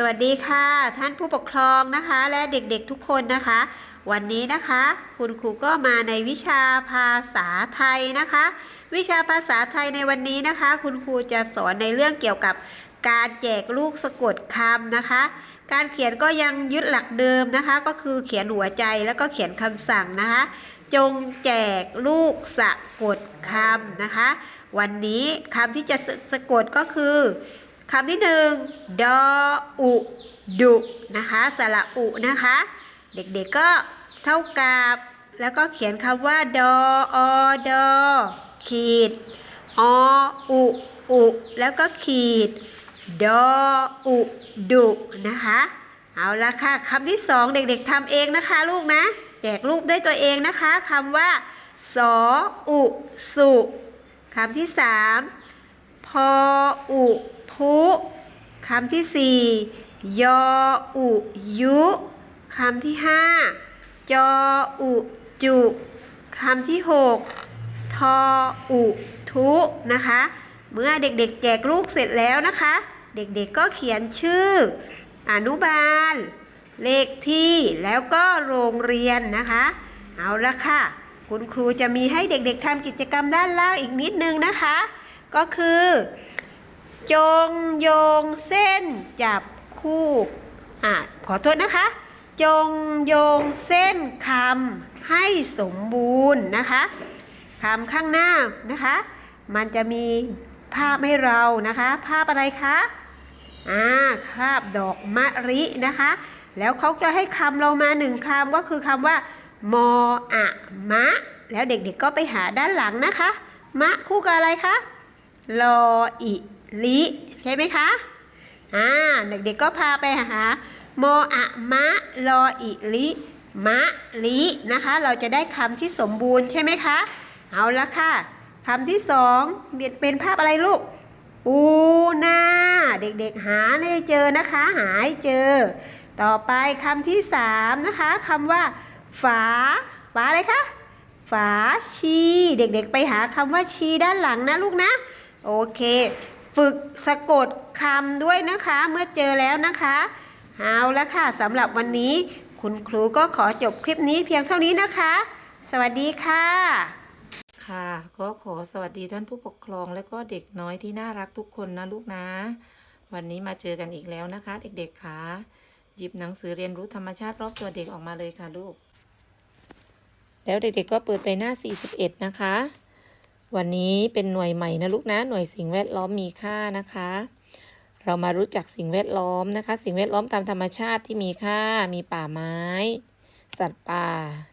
สวัสดีค่ะ ท่านผู้ปกครองนะคะและเด็กๆทุกคนนะคะ วันนี้นะคะ คุณครูก็มาในวิชาภาษาไทยนะคะ วิชาภาษาไทยในวันนี้นะคะ คุณครูจะสอนในเรื่องเกี่ยวกับการแจกลูกสะกดคำนะคะ การเขียนก็ยังยึดหลักเดิมนะคะ ก็คือเขียนหัวใจแล้วก็เขียนคำสั่งนะคะ จงแจกลูกสะกดคำนะคะ วันนี้คำที่จะสสะกดก็คือ คำที่หนึ่งดออุดุนะคะสระอุนะคะ เด็กๆก็เท่ากับแล้วก็เขียนคำว่า ดออดอขีดออุอุแล้วก็ขีด ดออุดุนะคะ เอาละค่ะคำที่สองเด็กๆทำเองนะคะลูกนะ แจกรูปด้วยตัวเองนะคะคำว่า สออุสุคำที่สามพออุ พุคำที่สี่ยออุยุคำที่ห้าจออุจุคำที่หกทออุทุนะคะ เมื่อเด็กๆแจกลูกเสร็จแล้วนะคะ เด็กๆก็เขียนชื่อ อนุบาล เลขที่แล้วก็โรงเรียนนะคะ เอาละค่ะ คุณครูจะมีให้เด็กๆทำกิจกรรมด้านล่างอีกนิดนึงนะคะ ก็คือ จงโยงเส้นจับคู่อะขอโทษนะคะ จงโยงเส้นคำให้สมบูรณ์นะคะคำข้างหน้านะคะ มันจะมีภาพให้เรานะคะ ภาพอะไรคะอ่าภาพดอกมะรินะคะ แล้วเขาจะให้คำเรามาหนึ่งคำก็คือคำว่ามออะมะ แล้วเด็กๆก็ไปหาด้านหลังนะคะ มะคู่กับอะไรคะ ลออิลิใช่ไหมคะอ่าเด็กๆก็พาไปหาโมออะมะลออิลิมะลินะคะ เราจะได้คำที่สมบูรณ์ใช่ไหมคะเอาละค่ะคำที่สองเป็นภาพอะไรลูกอูนาเด็กๆหาให้เจอนะคะ หาให้เจอ ต่อไปคำที่สามนะคะคำว่า ฝา ฝาอะไรคะฝาชี เด็กๆ ไปหาคำว่าชีด้านหลังนะลูกนะ โอเค ฝึกสะกดคำด้วยนะคะ เมื่อเจอแล้วนะคะเอาละค่ะสำหรับวันนี้ คุณครูก็ขอจบคลิปนี้เพียงเท่านี้นะคะ สวัสดีค่ะ ค่ะ ก็ขอสวัสดีท่านผู้ปกครองและก็เด็กน้อยที่น่ารักทุกคนนะลูกนะ วันนี้มาเจอกันอีกแล้วนะคะ เด็กๆค่ะหยิบหนังสือเรียนรู้ธรรมชาติรอบตัวเด็กออกมาเลยค่ะลูก แล้วเด็กๆก็เปิดไปหน้า 41 นะคะ วันนี้เป็นหน่วยใหม่นะลูกนะ หน่วยสิ่งแวดล้อมมีค่านะคะ เรามารู้จักสิ่งแวดล้อมนะคะ สิ่งแวดล้อมตามธรรมชาติที่มีค่า มีป่าไม้ สัตว์ป่า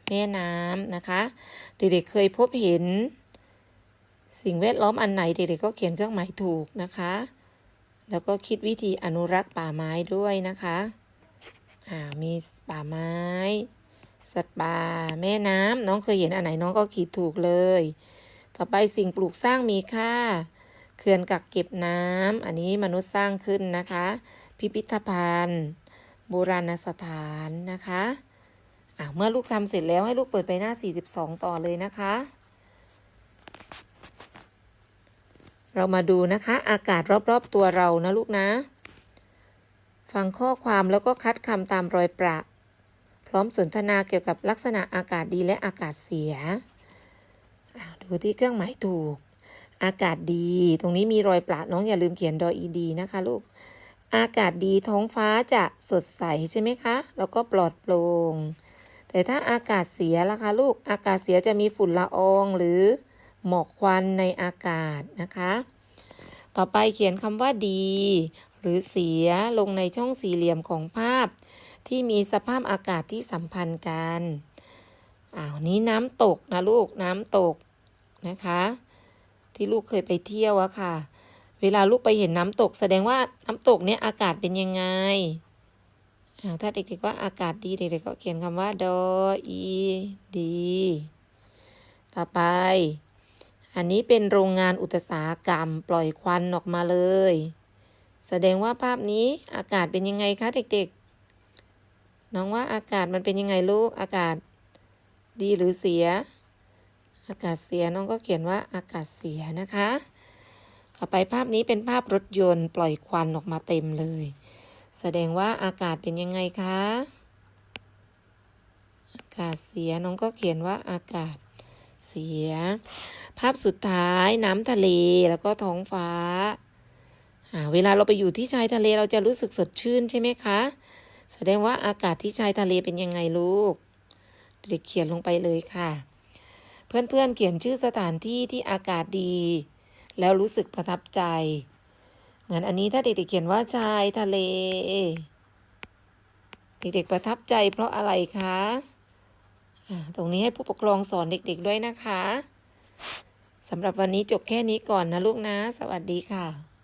แม่น้ำนะคะ เด็กๆเคยพบเห็น สิ่งแวดล้อมอันไหนเด็กๆก็เขียนเครื่องหมายถูกนะคะ แล้วก็คิดวิธีอนุรักษ์ป่าไม้ด้วยนะคะอ่ามีป่าไม้ สัตว์ป่า แม่น้ำน้องเคยเห็นอันไหนน้องก็คิดถูกเลย ต่อไปสิ่งปลูกสร้างมีค่า เขื่อนกักเก็บน้ำ อันนี้มนุษย์สร้างขึ้นนะคะ พิพิธภัณฑ์โบราณสถานนะคะเมื่อลูกทำเสร็จแล้วให้ลูกเปิดไปหน้า 42 ต่อเลยนะคะ เรามาดูนะคะ อากาศรอบๆตัวเรานะลูกนะ ฟังข้อความแล้วก็คัดคำตามรอยประ พร้อมสนทนาเกี่ยวกับลักษณะอากาศดีและอากาศเสีย ดูที่เครื่องหมายถูก อากาศดี ตรงนี้มีรอยประน้องอย่าลืมเขียนดออีดีนะคะลูก อากาศดีท้องฟ้าจะสดใสใช่ไหมคะ แล้วก็ปลอดโปร่ง แต่ถ้าอากาศเสียล่ะคะลูก อากาศเสียจะมีฝุ่นละอองหรือหมอกควันในอากาศนะคะ ต่อไปเขียนคำว่าดี หรือเสียลงในช่องสี่เหลี่ยมของภาพ ที่มีสภาพอากาศที่สัมพันธ์กันอ้าวนี้น้ำตกนะลูกน้ำตก นะคะ ที่ลูกเคยไปเที่ยวอะค่ะ เวลาลูกไปเห็นน้ำตก แสดงว่าน้ำตกเนี่ยอากาศเป็นยังไงถ้าเด็กๆว่าอากาศดีเด็กๆก็เขียนคำว่าดออีดีต่อไป อันนี้เป็นโรงงานอุตสาหกรรมปล่อยควันออกมาเลย แสดงว่าภาพนี้อากาศเป็นยังไงคะเด็กๆ น้องว่าอากาศมันเป็นยังไงลูกอากาศ ดีหรือเสีย อากาศเสียน้องก็เขียนว่าอากาศเสียนะคะ ต่อไปภาพนี้เป็นภาพรถยนต์ปล่อยควันออกมาเต็มเลย แสดงว่าอากาศเป็นยังไงคะ อากาศเสียน้องก็เขียนว่าอากาศเสีย ภาพสุดท้ายน้ำทะเลแล้วก็ท้องฟ้าอ่าเวลาเราไปอยู่ที่ชายทะเลเราจะรู้สึกสดชื่นใช่ไหมคะ แสดงว่าอากาศที่ชายทะเลเป็นยังไงลูก เด็กเขียนลงไปเลยค่ะ เพื่อนๆเขียนชื่อสถานที่ที่อากาศดี แล้วรู้สึกประทับใจ เหมือนอันนี้ถ้าเด็กๆเขียนว่าชายทะเล เด็กๆประทับใจเพราะอะไรคะตรงนี้ให้ผู้ปกครองสอนเด็กๆด้วยนะคะสำหรับวันนี้จบแค่นี้ก่อนนะลูกนะ สวัสดีค่ะ